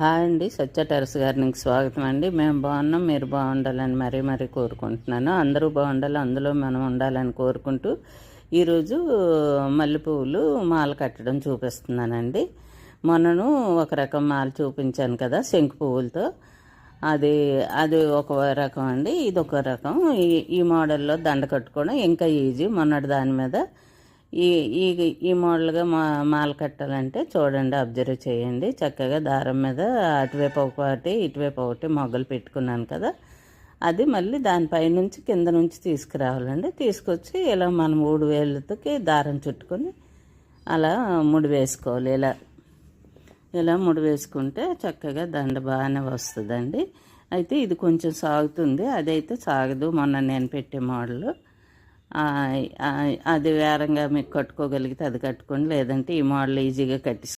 Hi అండి సత్య terrace గారికి స్వాగతం అండి. మేము బాగున్నాం మీరు బాగుండాలని మరీ మరీ కోరుకుంటున్నాను. అందరూ బాగుండాలి అందులో మనం ఉండాలని కోరుకుంటూ ఈరోజు మల్లెపువ్వులు మాల కట్టడం చూపిస్తున్నానండి. మొన్నను ఒక రకం మాల చూపించాను కదా శంకు పువ్వులతో. అది అది ఒక రకం అండి ఇది ఒక రకం. ఈ ఈ మోడల్లో దండ కట్టుకోవడం ఇంకా ఈజీ. మొన్నటి దాని మీద ఈ ఈ ఈ మోడల్గా మా మాల కట్టాలంటే చూడండి అబ్జర్వ్ చేయండి. చక్కగా దారం మీద అటువైపు ఒకటి ఇటువైపు ఒకటి మొగ్గలు పెట్టుకున్నాను కదా. అది మళ్ళీ దానిపై నుంచి కింద నుంచి తీసుకురావాలండి. తీసుకొచ్చి ఇలా మనం మూడు వేలతోకి దారం చుట్టుకొని అలా ముడి వేసుకోవాలి. ఇలా ఇలా ముడి వేసుకుంటే చక్కగా దండ బాగానే వస్తుందండి. అయితే ఇది కొంచెం సాగుతుంది. అదైతే సాగదు. మొన్న నేను పెట్టే మోడల్. అది వేరంగా మీకు కట్టుకోగలిగితే అది కట్టుకోండి లేదంటే ఈ మోడల్ ఈజీగా కట్టి